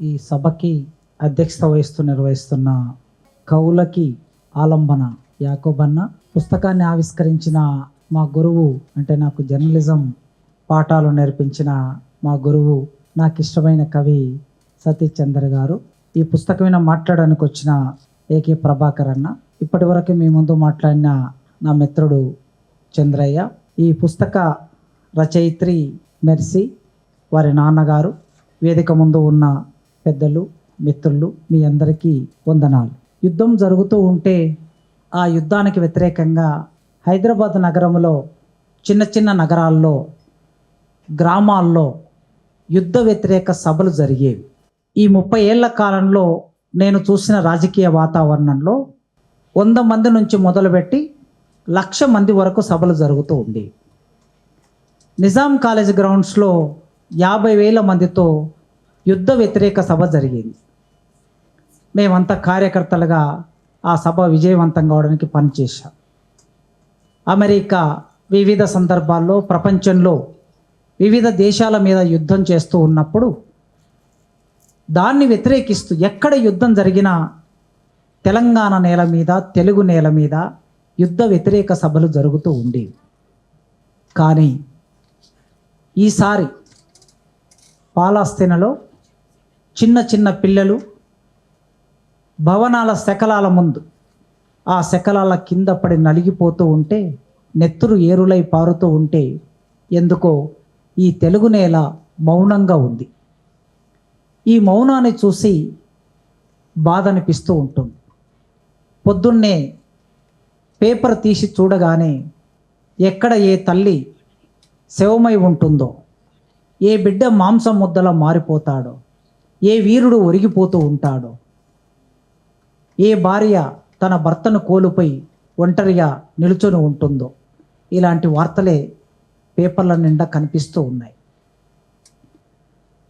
ఈ సభకి అధ్యక్షత వహిస్తూ నిర్వహిస్తున్న కవులకి ఆలంబన యాకోబన్న. పుస్తకాన్ని ఆవిష్కరించిన మా గురువు అంటే నాకు జర్నలిజం పాఠాలు నేర్పించిన మా గురువు నాకు ఇష్టమైన కవి సతీష్ చంద్ర గారు. ఈ పుస్తకం మీద మాట్లాడడానికి వచ్చిన ఏకే ప్రభాకర్ అన్న. ఇప్పటి వరకు మీ ముందు మాట్లాడిన నా మిత్రుడు చంద్రయ్య. ఈ పుస్తక రచయిత్రి మెర్సీ వారి నాన్నగారు. వేదిక ముందు ఉన్న పెద్దలు మిత్రులు మీ అందరికీ వందనాలు. యుద్ధం జరుగుతూ ఉంటే ఆ యుద్ధానికి వ్యతిరేకంగా హైదరాబాద్ నగరంలో చిన్న చిన్న నగరాల్లో గ్రామాల్లో యుద్ధ వ్యతిరేక సభలు జరిగేవి. ఈ ముప్పై ఏళ్ళ కాలంలో నేను చూసిన రాజకీయ వాతావరణంలో వంద మంది నుంచి మొదలుపెట్టి లక్ష మంది వరకు సభలు జరుగుతూ ఉండేవి. నిజాం కాలేజ్ గ్రౌండ్స్లో యాభై వేల మందితో యుద్ధ వ్యతిరేక సభ జరిగింది. మేమంతా కార్యకర్తలుగా ఆ సభ విజయవంతం కావడానికి పనిచేశాం. అమెరికా వివిధ సందర్భాల్లో ప్రపంచంలో వివిధ దేశాల మీద యుద్ధం చేస్తూ ఉన్నప్పుడు దాన్ని వ్యతిరేకిస్తూ ఎక్కడ యుద్ధం జరిగినా తెలంగాణ నేల మీద తెలుగు నేల మీద యుద్ధ వ్యతిరేక సభలు జరుగుతూ ఉండేవి. కానీ ఈసారి పాలాస్తీనలో చిన్న చిన్న పిల్లలు భవనాల శకలాల ముందు ఆ శకలాల కింద పడి నలిగిపోతూ ఉంటే నెత్తురు ఏరులై పారుతూ ఉంటే ఎందుకో ఈ తెలుగు నేల మౌనంగా ఉంది. ఈ మౌనాన్ని చూసి బాధ అనిపిస్తూ ఉంటుంది. పొద్దున్నే పేపర్ తీసి చూడగానే ఎక్కడ ఏ తల్లి శవమై ఉంటుందో ఏ బిడ్డ మాంసం ముద్దలా మారిపోతాడో ఏ వీరుడు ఒరిగిపోతూ ఉంటాడో? ఏ భార్య తన భర్తను కోల్పోయి ఒంటరిగా నిలుచొని ఉంటుందో? ఇలాంటి వార్తలే పేపర్ల నిండా కనిపిస్తూ ఉన్నాయి.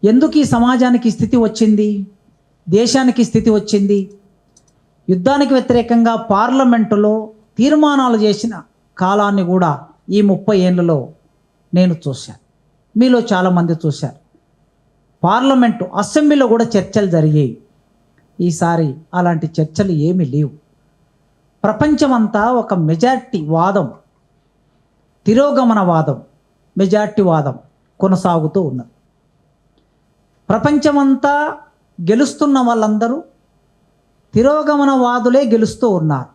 ఎందుకు ఈ సమాజానికి స్థితి వచ్చింది? దేశానికి స్థితి వచ్చింది? యుద్ధానికి వ్యతిరేకంగా పార్లమెంటులో తీర్మానాలు చేసిన కాలాన్ని కూడా ఈ ముప్పై ఏళ్ళలో నేను చూశాను. మీలో చాలామంది చూశారు. పార్లమెంటు అసెంబ్లీలో కూడా చర్చలు జరిగాయి. ఈసారి అలాంటి చర్చలు ఏమీ లేవు. ప్రపంచమంతా ఒక మెజార్టీ వాదం తిరోగమనవాదం మెజార్టీ వాదం కొనసాగుతూ ఉన్నది. ప్రపంచమంతా గెలుస్తున్న వాళ్ళందరూ తిరోగమనవాదులే గెలుస్తూ ఉన్నారు.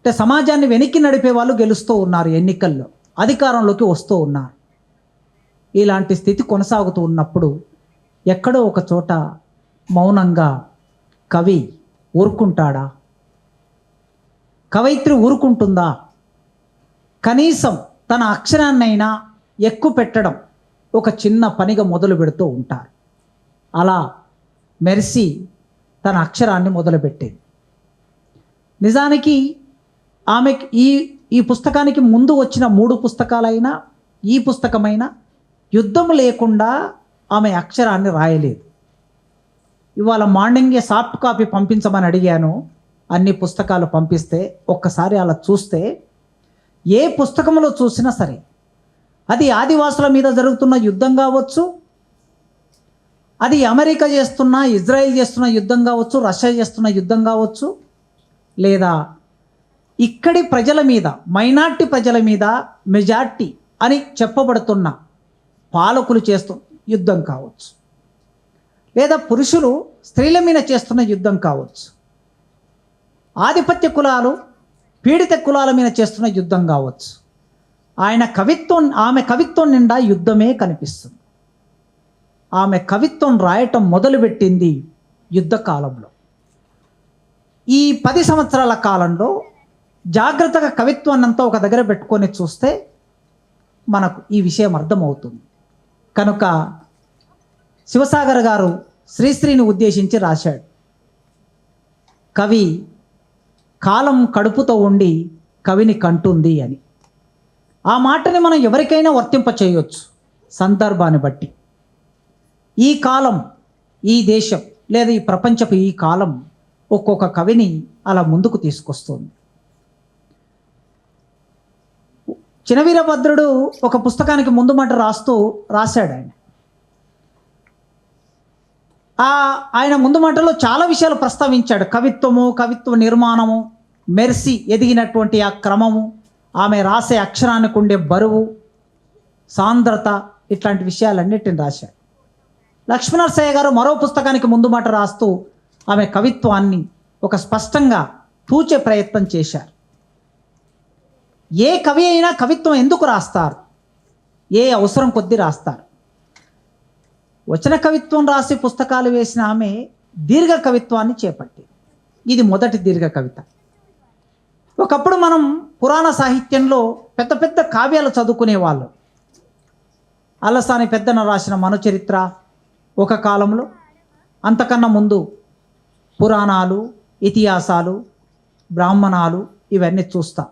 అంటే సమాజాన్ని వెనక్కి నడిపే వాళ్ళు గెలుస్తూ ఉన్నారు ఎన్నికల్లో అధికారంలోకి వస్తూ ఉన్నారు. ఇలాంటి స్థితి కొనసాగుతూ ఉన్నప్పుడు ఎక్కడో ఒక చోట మౌనంగా కవి ఊరుకుంటాడా? కవయిత్రి ఊరుకుంటుందా? కనీసం తన అక్షరాన్నైనా ఎక్కువ పెట్టడం ఒక చిన్న పనిగా మొదలు పెడుతూ ఉంటారు. అలా మెర్సీ తన అక్షరాన్ని మొదలుపెట్టేది. నిజానికి ఆమె ఈ ఈ పుస్తకానికి ముందు వచ్చిన మూడు పుస్తకాలైనా ఈ పుస్తకమైనా యుద్ధం లేకుండా ఆమె అక్షరాన్ని రాయలేదు. ఇవాళ మార్నింగే సాఫ్ట్ కాపీ పంపించమని అడిగాను. అన్ని పుస్తకాలు పంపిస్తే ఒక్కసారి అలా చూస్తే ఏ పుస్తకంలో చూసినా సరే అది ఆదివాసుల మీద జరుగుతున్న యుద్ధం కావచ్చు అది అమెరికా చేస్తున్న ఇజ్రాయెల్ చేస్తున్న యుద్ధం కావచ్చు రష్యా చేస్తున్న యుద్ధం కావచ్చు లేదా ఇక్కడి ప్రజల మీద మైనార్టీ ప్రజల మీద మెజార్టీ అని చెప్పబడుతున్న పాలకులు చేస్తున్న యుద్ధం కావచ్చు. లేదా పురుషులు స్త్రీల మీద చేస్తున్న యుద్ధం కావచ్చు. ఆధిపత్య కులాలు పీడిత కులాల మీద చేస్తున్న యుద్ధం కావచ్చు. ఆయన కవిత్వం ఆమె కవిత్వం నిండా యుద్ధమే కనిపిస్తుంది. ఆమె కవిత్వం రాయటం మొదలుపెట్టింది యుద్ధ కాలంలో. ఈ పది సంవత్సరాల కాలంలో జాగ్రత్తగా కవిత్వాన్నంతా ఒక దగ్గర పెట్టుకొని చూస్తే మనకు ఈ విషయం అర్థమవుతుంది. కనుక శివసాగర్ గారు శ్రీశ్రీని ఉద్దేశించి రాశాడు. కవి కాలం కడుపుతో ఉండి కవిని కంటుంది అని. ఆ మాటని మనం ఎవరికైనా వర్తింప చేయొచ్చు సందర్భాన్ని బట్టి. ఈ కాలం ఈ దేశం లేదా ఈ ప్రపంచపు ఈ కాలం ఒక్కొక్క కవిని అలా ముందుకు తీసుకొస్తుంది. చినవీరభద్రుడు ఒక పుస్తకానికి ముందు మాట రాస్తూ రాశాడు ఆయన. ఆయన ముందు మాటలో చాలా విషయాలు ప్రస్తావించాడు. కవిత్వము కవిత్వ నిర్మాణము మెర్సి ఎదిగినటువంటి ఆ క్రమము ఆమె రాసే అక్షరానికి ఉండే బరువు సాంద్రత ఇట్లాంటి విషయాలన్నిటిని రాశాడు. లక్ష్మణరసయ్య గారు మరో పుస్తకానికి ముందు మాట రాస్తూ ఆమె కవిత్వాన్ని ఒక స్పష్టంగా తూచే ప్రయత్నం చేశారు. ఏ కవి అయినా కవిత్వం ఎందుకు రాస్తారు? ఏ అవసరం కొద్దీ రాస్తారు. వచన కవిత్వం రాసి పుస్తకాలు వేసిన ఆమె దీర్ఘ కవిత్వాన్ని చేపట్టింది. ఇది మొదటి దీర్ఘ కవిత. ఒకప్పుడు మనం పురాణ సాహిత్యంలో పెద్ద పెద్ద కావ్యాలు చదువుకునేవాళ్ళు అల్లసాని పెద్దన రాసిన మనుచరిత్ర ఒక కాలంలో అంతకన్నా ముందు పురాణాలు ఇతిహాసాలు బ్రాహ్మణాలు ఇవన్నీ చూస్తాం.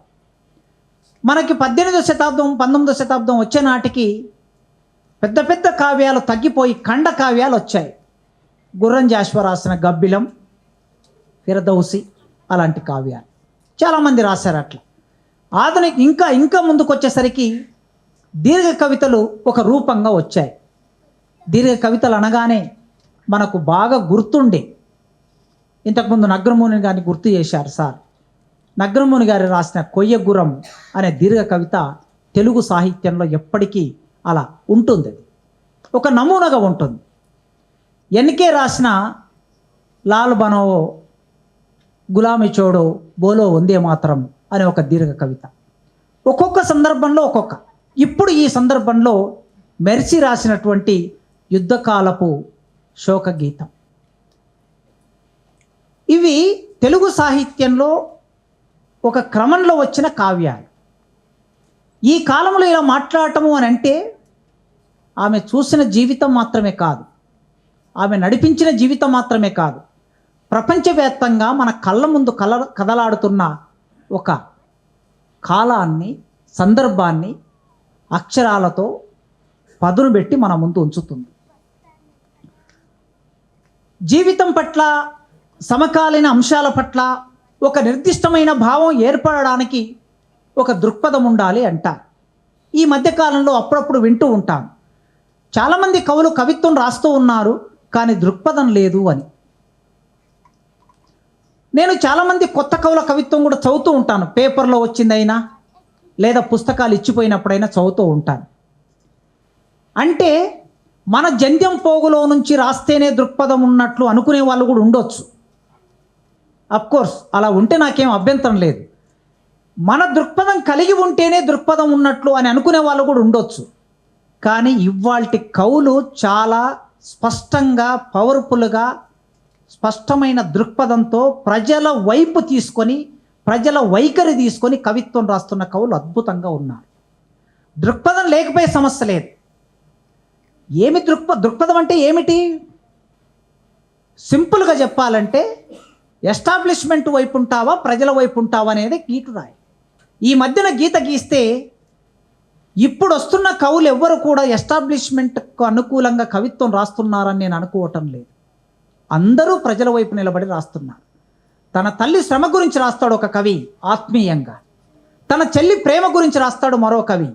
మనకి పద్దెనిమిదో శతాబ్దం పంతొమ్మిదో శతాబ్దం వచ్చే నాటికి పెద్ద పెద్ద కావ్యాలు తగ్గిపోయి ఖండ కావ్యాలు వచ్చాయి. గుర్రం జాశ్వ రాసిన గబ్బిలం ఫిరదౌసి అలాంటి కావ్యాలు. చాలామంది రాశారు అట్లా. ఆధునిక ఇంకా ఇంకా ముందుకు వచ్చేసరికి దీర్ఘ కవితలు ఒక రూపంగా వచ్చాయి. దీర్ఘ కవితలు అనగానే మనకు బాగా గుర్తుండే. ఇంతకుముందు నగ్రమూని గారిని గుర్తు చేశారు సార్. నగ్రముని గారు రాసిన కొయ్యగురం అనే దీర్ఘ కవిత తెలుగు సాహిత్యంలో ఎప్పటికీ అలా ఉంటుంది. అది ఒక నమూనాగా ఉంటుంది. ఎన్కే రాసిన లాల్ బనోవో గులామి చోడో బోలో ఉందే మాత్రం అనే ఒక దీర్ఘ కవిత. ఒక్కొక్క సందర్భంలో ఒక్కొక్క. ఇప్పుడు ఈ సందర్భంలో మెర్సి రాసినటువంటి యుద్ధకాలపు శోక గీతం ఇవి తెలుగు సాహిత్యంలో ఒక క్రమంలో వచ్చిన కావ్యాలు. ఈ కాలంలో ఇలా మాట్లాడటము అని అంటే ఆమె చూసిన జీవితం మాత్రమే కాదు. ఆమె నడిపించిన జీవితం మాత్రమే కాదు. ప్రపంచవ్యాప్తంగా మన కళ్ళ ముందు కల కదలాడుతున్న ఒక కాలాన్ని సందర్భాన్ని అక్షరాలతో పదును పెట్టి మన ముందు ఉంచుతుంది. జీవితం పట్ల సమకాలీన అంశాల పట్ల ఒక నిర్దిష్టమైన భావం ఏర్పడడానికి ఒక దృక్పథం ఉండాలి అంటారు ఈ మధ్యకాలంలో అప్పుడప్పుడు వింటూ ఉంటాను చాలామంది కవులు కవిత్వం రాస్తూ ఉన్నారు కానీ దృక్పథం లేదు అని. నేను చాలామంది కొత్త కవుల కవిత్వం కూడా చదువుతూ ఉంటాను. పేపర్లో వచ్చిందైనా లేదా పుస్తకాలు ఇచ్చిపోయినప్పుడైనా చదువుతూ ఉంటాను. అంటే మన జంధ్యం పోగులో నుంచి రాస్తేనే దృక్పథం ఉన్నట్లు అనుకునే వాళ్ళు కూడా ఉండొచ్చు. కోర్స్ అలా ఉంటే నాకేం అభ్యంతరం లేదు. మన దృక్పథం కలిగి ఉంటేనే దృక్పథం ఉన్నట్లు అని అనుకునే వాళ్ళు కూడా ఉండొచ్చు. కానీ ఇవాల్టి కవులు చాలా స్పష్టంగా పవర్ఫుల్గా స్పష్టమైన దృక్పథంతో ప్రజల వైపు తీసుకొని ప్రజల వైఖరి తీసుకొని కవిత్వం రాస్తున్న కవులు అద్భుతంగా ఉన్నారు దృక్పథం లేకపోయే సమస్య లేదు. ఏమి దృక్ప దృక్పథం అంటే ఏమిటి? సింపుల్గా చెప్పాలంటే ఎస్టాబ్లిష్మెంట్ వైపు ఉంటావా ప్రజల వైపు ఉంటావా అనేది గీటు రాయి. ఈ మధ్యన గీత గీస్తే ఇప్పుడు వస్తున్న కవులు ఎవ్వరు కూడా ఎస్టాబ్లిష్మెంట్కు అనుకూలంగా కవిత్వం రాస్తున్నారని నేను అనుకోవటం లేదు. అందరూ ప్రజల వైపు నిలబడి రాస్తున్నారు. తన తల్లి శ్రమ గురించి రాస్తాడు ఒక కవి ఆత్మీయంగా. తన చెల్లి ప్రేమ గురించి రాస్తాడు మరో కవి.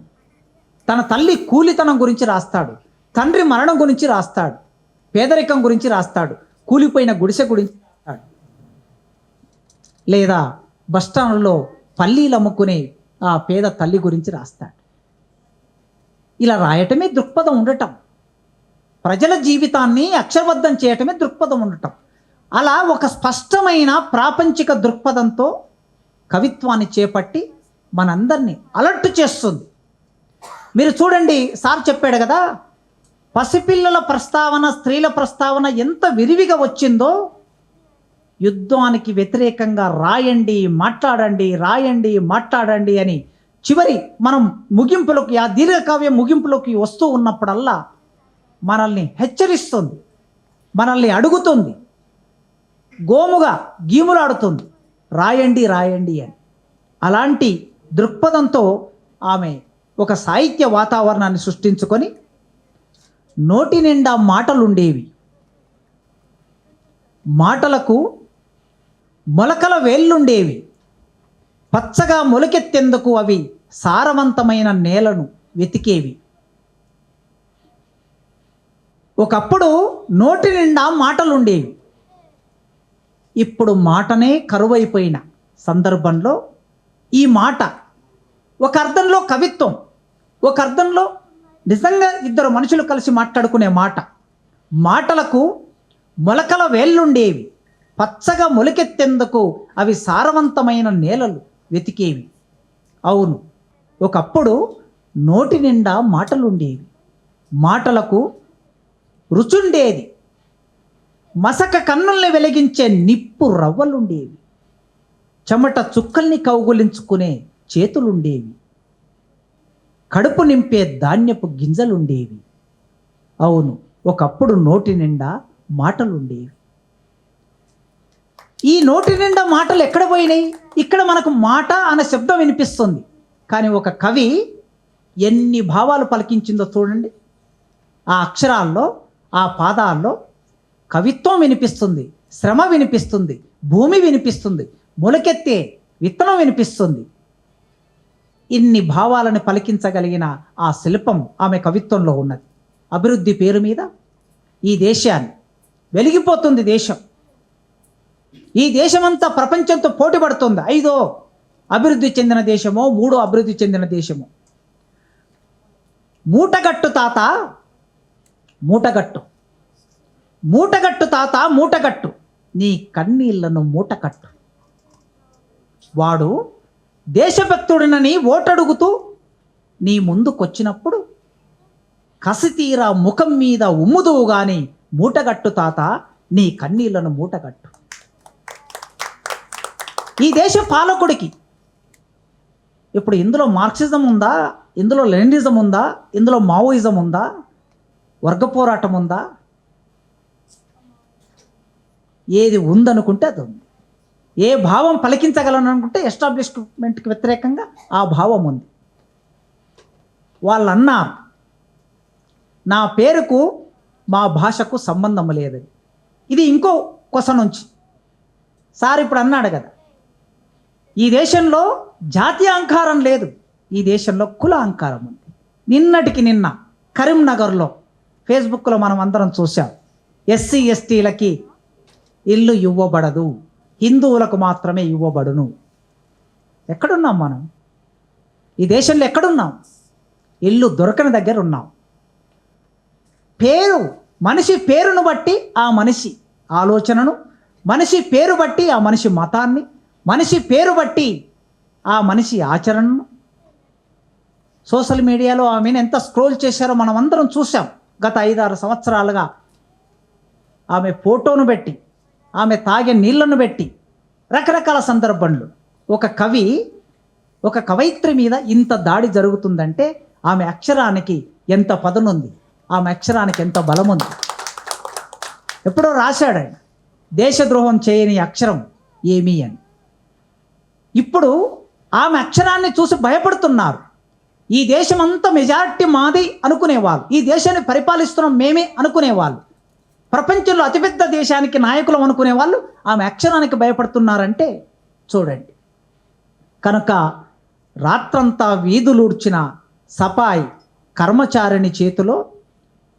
తన తల్లి కూలితనం గురించి రాస్తాడు. తండ్రి మరణం గురించి రాస్తాడు. పేదరికం గురించి రాస్తాడు. కూలిపోయిన గుడిసె గురించి లేదా బస్టాండ్లో పల్లీలు అమ్ముకునే ఆ పేద తల్లి గురించి రాస్తాడు. ఇలా రాయటమే దృక్పథం ఉండటం. ప్రజల జీవితాన్ని అక్షరబద్ధం చేయటమే దృక్పథం ఉండటం. అలా ఒక స్పష్టమైన ప్రాపంచిక దృక్పథంతో కవిత్వాన్ని చేపట్టి మనందరినీ అలర్ట్ చేస్తుంది. మీరు చూడండి సార్ చెప్పాడు కదా పసిపిల్లల ప్రస్తావన స్త్రీల ప్రస్తావన ఎంత విరివిగా వచ్చిందో యుద్ధానికి వ్యతిరేకంగా రాయండి మాట్లాడండి రాయండి మాట్లాడండి అని చివరి మనం ముగింపులోకి ఆ దీర్ఘకావ్యం ముగింపులోకి వస్తూ ఉన్నప్పుడల్లా మనల్ని హెచ్చరిస్తుంది మనల్ని అడుగుతుంది గోముగా గీములాడుతుంది రాయండి రాయండి అని. అలాంటి దృక్పథంతో ఆమె ఒక సాహిత్య వాతావరణాన్ని సృష్టించుకొని నోటి నిండా మాటలుండేవి. మాటలకు మొలకల వేళ్ళుండేవి. పచ్చగా మొలకెత్తేందుకు అవి సారవంతమైన నేలను వెతికేవి. ఒకప్పుడు నోటి నిండా మాటలుండేవి. ఇప్పుడు మాటనే కరువైపోయిన సందర్భంలో ఈ మాట ఒక అర్థంలో కవిత్వం ఒక అర్థంలో నిజంగా ఇద్దరు మనుషులు కలిసి మాట్లాడుకునే మాట. మాటలకు మొలకల వేళ్ళుండేవి. పచ్చగా మొలకెత్తేందుకు అవి సారవంతమైన నేలలు వెతికేవి. అవును ఒకప్పుడు నోటి నిండా మాటలుండేవి. మాటలకు రుచుండేది. మసక కన్నుల్ని వెలిగించే నిప్పు రవ్వలుండేవి. చెమట చుక్కల్ని కౌగులించుకునే చేతులుండేవి. కడుపు నింపే ధాన్యపు గింజలుండేవి. అవును ఒకప్పుడు నోటి నిండా మాటలుండేవి. ఈ నోటి నిండా మాటలు ఎక్కడ పోయినాయి? ఇక్కడ మనకు మాట అనే శబ్దం వినిపిస్తుంది. కానీ ఒక కవి ఎన్ని భావాలు పలికించిందో చూడండి. ఆ అక్షరాల్లో ఆ పాదాల్లో కవిత్వం వినిపిస్తుంది శ్రమ వినిపిస్తుంది భూమి వినిపిస్తుంది మొలకెత్తే విత్తనం వినిపిస్తుంది. ఇన్ని భావాలను పలికించగలిగిన ఆ శిల్పం ఆమె కవిత్వంలో ఉన్నది. అభివృద్ధి పేరు మీద ఈ దేశాన్ని వెలిగిపోతుంది దేశం. ఈ దేశమంతా ప్రపంచంతో పోటీ పడుతుంది ఐదో అభివృద్ధి చెందిన దేశమో మూడో అభివృద్ధి చెందిన దేశము. మూటగట్టు తాత మూటగట్టు. మూటగట్టు తాత మూటగట్టు. నీ కన్నీళ్ళను మూటకట్టు వాడు దేశభక్తుడినని ఓటడుగుతూ నీ ముందుకొచ్చినప్పుడు కసితీరా ముఖం మీద ఉమ్ముదువు గాని మూటగట్టు తాత నీ కన్నీళ్ళను మూటగట్టు. ఈ దేశ పాలకుడికి. ఇప్పుడు ఇందులో మార్క్సిజం ఉందా? ఇందులో లెనినిజం ఉందా? ఇందులో మావోయిజం ఉందా? వర్గ పోరాటం ఉందా? ఏది ఉందనుకుంటే అది ఉంది. ఏ భావం పలికించగలను అనుకుంటే ఎస్టాబ్లిష్మెంట్కి వ్యతిరేకంగా ఆ భావం ఉంది. వాళ్ళు అన్నారు నా పేరుకు మా భాషకు సంబంధం లేదని. ఇది ఇంకో కొస నుంచి. సార్ ఇప్పుడు అన్నాడు కదా ఈ దేశంలో జాతీయ అహంకారం లేదు ఈ దేశంలో కుల అహంకారం ఉంది. నిన్నటికి నిన్న కరీంనగర్లో ఫేస్బుక్లో మనం అందరం చూసాం ఎస్సీ ఎస్టీలకి ఇల్లు ఇవ్వబడదు హిందువులకు మాత్రమే ఇవ్వబడును. ఎక్కడున్నాం మనం? ఈ దేశంలో ఎక్కడున్నాం? ఇల్లు దొరకని దగ్గర ఉన్నాం. పేరు మనిషి పేరును బట్టి ఆ మనిషి ఆలోచనను మనిషి పేరు బట్టి ఆ మనిషి మతాన్ని మనిషి పేరు బట్టి ఆ మనిషి ఆచరణను సోషల్ మీడియాలో ఆమెను ఎంత స్క్రోల్ చేశారో మనం అందరం చూసాం గత ఐదారు సంవత్సరాలుగా ఆమె ఫోటోను పెట్టి ఆమె తాగే నీళ్ళను పెట్టి రకరకాల సందర్భంలో ఒక కవి ఒక కవయిత్రి మీద ఇంత దాడి జరుగుతుందంటే ఆమె అక్షరానికి ఎంత పదనుంది ఆమె అక్షరానికి ఎంత బలం ఉంది ఎప్పుడో రాశాడు ఆయన దేశద్రోహం చేయని అక్షరం ఏమీ అని. ఇప్పుడు ఆమె అక్షరాన్ని చూసి భయపడుతున్నారు. ఈ దేశం అంతా మెజారిటీ మాది అనుకునేవాళ్ళు. ఈ దేశాన్ని పరిపాలిస్తున్నాం మేమే అనుకునేవాళ్ళు. ప్రపంచంలో అతిపెద్ద దేశానికి నాయకులం అనుకునే వాళ్ళు ఆమె అక్షరానికి భయపడుతున్నారంటే చూడండి. కనుక రాత్రంతా వీధులూడ్చిన సపాయి కర్మచారిణి చేతిలో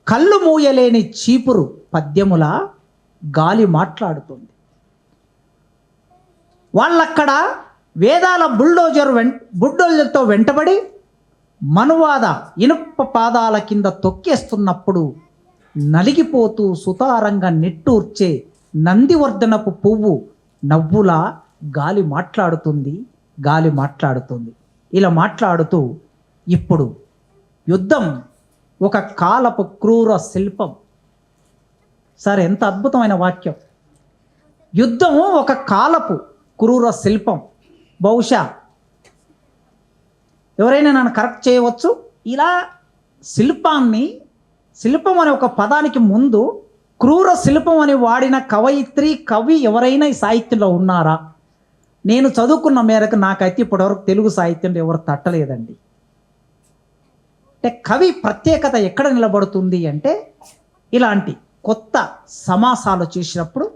కళ్ళు మూయలేని చీపురు పద్యముల గాలి మాట్లాడుతుంది. వాళ్ళక్కడ వేదాల బుల్డోజర్ వెం బుల్డోజర్తో వెంటబడి మనువాద ఇనుప పాదాల కింద తొక్కేస్తున్నప్పుడు నలిగిపోతూ సుతారంగా నెట్టూర్చే నందివర్ధనపు పువ్వు నవ్వులా గాలి మాట్లాడుతుంది గాలి మాట్లాడుతుంది. ఇలా మాట్లాడుతూ ఇప్పుడు యుద్ధం ఒక కాలపు క్రూర శిల్పం. సార్ ఎంత అద్భుతమైన వాక్యం. యుద్ధము ఒక కాలపు క్రూర శిల్పం. బహుశా ఎవరైనా నన్ను కరెక్ట్ చేయవచ్చు. ఇలా శిల్పాన్ని శిల్పం అనే ఒక పదానికి ముందు క్రూర శిల్పం అని వాడిన కవయిత్రి కవి ఎవరైనా ఈ సాహిత్యంలో ఉన్నారా? నేను చదువుకున్న మేరకు నాకైతే ఇప్పటివరకు తెలుగు సాహిత్యంలో ఎవరు తట్టలేదండి. అంటే కవి ప్రత్యేకత ఎక్కడ నిలబడుతుంది అంటే ఇలాంటి కొత్త సమాసాలు చేసినప్పుడు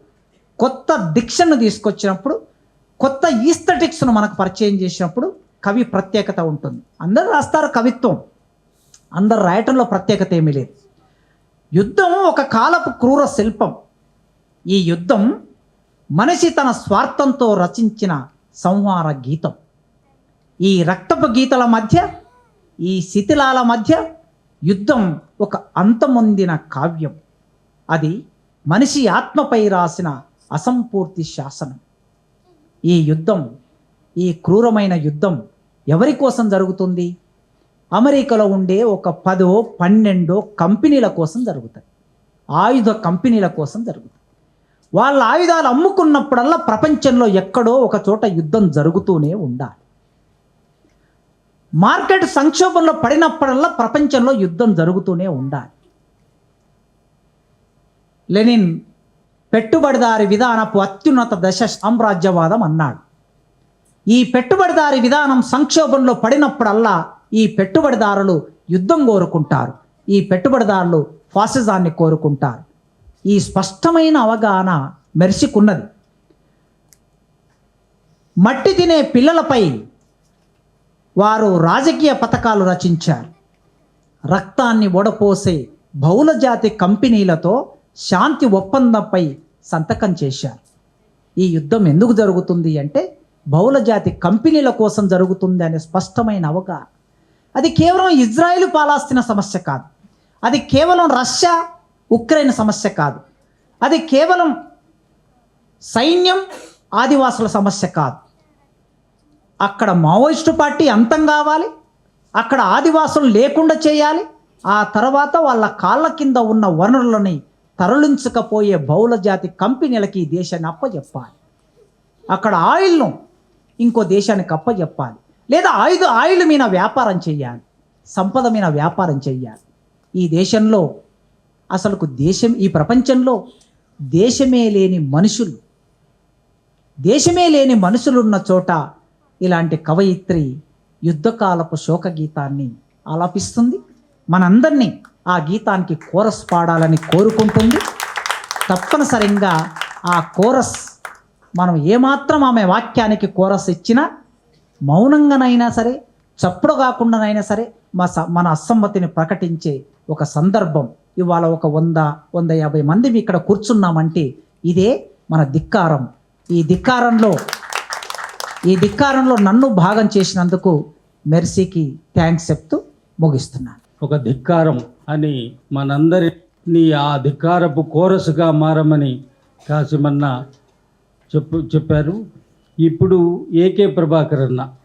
కొత్త దీక్షను తీసుకొచ్చినప్పుడు కొత్త ఈస్థెటిక్స్ను మనకు పరిచయం చేసినప్పుడు కవి ప్రత్యేకత ఉంటుంది. అందరూ రాస్తారు కవిత్వం. అందరు రాయటంలో ప్రత్యేకత ఏమీ లేదు. యుద్ధం ఒక కాలపు క్రూర శిల్పం. ఈ యుద్ధం మనిషి తన స్వార్థంతో రచించిన సంహార గీతం. ఈ రక్తపు గీతల మధ్య ఈ శిథిలాల మధ్య యుద్ధం ఒక అంతమొందిన కావ్యం. అది మనిషి ఆత్మపై రాసిన అసంపూర్తి శాసనం. ఈ యుద్ధం ఈ క్రూరమైన యుద్ధం ఎవరి కోసం జరుగుతుంది? అమెరికాలో ఉండే ఒక పదో పన్నెండో కంపెనీల కోసం జరుగుతుంది ఆయుధ కంపెనీల కోసం జరుగుతుంది వాళ్ళ ఆయుధాలు అమ్ముకున్నప్పుడల్లా ప్రపంచంలో ఎక్కడో ఒక చోట యుద్ధం జరుగుతూనే ఉండాలి. మార్కెట్ సంక్షోభంలో పడినప్పుడల్లా ప్రపంచంలో యుద్ధం జరుగుతూనే ఉండాలి. లెనిన్ పెట్టుబడిదారి విధానపు అత్యున్నత దశ సామ్రాజ్యవాదం అన్నాడు. ఈ పెట్టుబడిదారి విధానం సంక్షోభంలో పడినప్పుడల్లా ఈ పెట్టుబడిదారులు యుద్ధం కోరుకుంటారు. ఈ పెట్టుబడిదారులు ఫాసిజాన్ని కోరుకుంటారు. ఈ స్పష్టమైన అవగాహన మెరిసికున్నది. మట్టి తినే పిల్లలపై వారు రాజకీయ పథకాలు రచించారు. రక్తాన్ని ఒడపోసే బహుళ జాతి కంపెనీలతో శాంతి ఒప్పందంపై సంతకం చేశారు. ఈ యుద్ధం ఎందుకు జరుగుతుంది అంటే బహుళ జాతి కంపెనీల కోసం జరుగుతుంది అనే స్పష్టమైన అవగాహన. అది కేవలం ఇజ్రాయెల్ పాలాస్తిన సమస్య కాదు. అది కేవలం రష్యా ఉక్రెయిన్ సమస్య కాదు. అది కేవలం సైన్యం ఆదివాసుల సమస్య కాదు. అక్కడ మావోయిస్టు పార్టీ అంతం కావాలి. అక్కడ ఆదివాసులు లేకుండా చేయాలి. ఆ తర్వాత వాళ్ళ కాళ్ళ కింద ఉన్న వనరులని తరలించకపోయే బహుళ జాతి కంపెనీలకి ఈ దేశాన్ని అప్పచెప్పాలి అక్కడ ఆయిల్ను ఇంకో దేశానికి అప్పచెప్పాలి లేదా ఆయుధ ఆయిల్ మీద వ్యాపారం చేయాలి. సంపద మీద వ్యాపారం చేయాలి. ఈ దేశంలో అసలుకు దేశం ఈ ప్రపంచంలో దేశమే లేని మనుషులు దేశమే లేని మనుషులున్న చోట ఇలాంటి కవయిత్రి యుద్ధకాలపు శోక గీతాన్ని ఆలాపిస్తుంది. మనందరినీ ఆ గీతానికి కోరస్ పాడాలని కోరుకుంటుంది. తప్పనిసరిగా ఆ కోరస్ మనం ఏమాత్రం ఆమె వాక్యానికి కోరస్ ఇచ్చినా మౌనంగానైనా సరే చప్పుడు కాకుండానైనా సరే మా స మన అసమ్మతిని ప్రకటించే ఒక సందర్భం. ఇవాళ ఒక వంద వంద యాభై మంది ఇక్కడ కూర్చున్నామంటే ఇదే మన ధిక్కారం. ఈ ధిక్కారంలో ఈ ధిక్కారంలో నన్ను భాగం చేసినందుకు మెర్సీకి థ్యాంక్స్ చెప్తూ ముగిస్తున్నాను. ఒక ధిక్కారం. అని మనందరినీ ఆ అధికారపు కోరసుగా మారమని కాసిమన్న చెప్పు చెప్పారు. ఇప్పుడు ఏకే ప్రభాకర్ అన్న